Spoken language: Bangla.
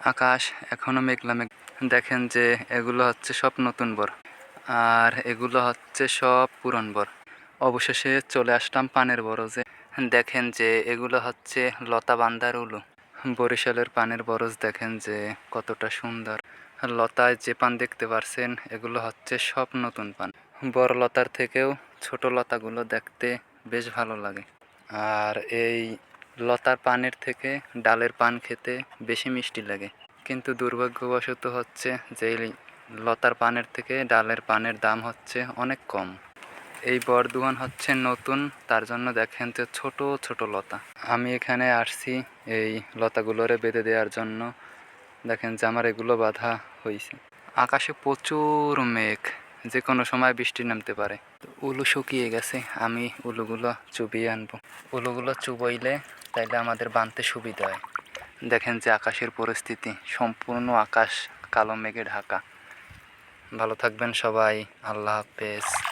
আকাশ এখনও মেঘলা মেঘ। দেখেন যে এগুলো হচ্ছে সব নতুন বর, আর এগুলো হচ্ছে সব পুরন বর। অবশেষে চলে আসলাম পানের বরজে। দেখেন যে এগুলো হচ্ছে লতা বান্দার উলু। বরিশালের পানের বরজ দেখেন যে কতটা সুন্দর। লতায় যে পান দেখতে পারছেন, এগুলো হচ্ছে সব নতুন পান। বড় লতার থেকেও ছোট লতাগুলো দেখতে বেশ ভালো লাগে। আর এই লতার পানের থেকে ডালের পান খেতে বেশি মিষ্টি লাগে। কিন্তু দুর্ভাগ্যবশত হচ্ছে যে লতার পানের থেকে ডালের পানের দাম হচ্ছে অনেক কম। এই বর্ধমান হচ্ছে নতুন, তার জন্য দেখেন যে ছোট ছোট লতা। আমি এখানে আসছি এই লতাগুলোরে বেঁধে দেওয়ার জন্য। দেখেন যে আমার এগুলো বাধা হয়েছে আকাশে প্রচুর মেঘ যে কোনো সময় বৃষ্টি নামতে পারে। উলু শুকিয়ে গেছে, আমি উলুগুলো চুবিয়ে আনব। উলুগুলো চুবইলে তাইলে আমাদের বানতে সুবিধা হয়। দেখেন যে আকাশের পরিস্থিতি, সম্পূর্ণ আকাশ কালো মেঘে ঢাকা। ভালো থাকবেন সবাই, আল্লাহ হাফেজ।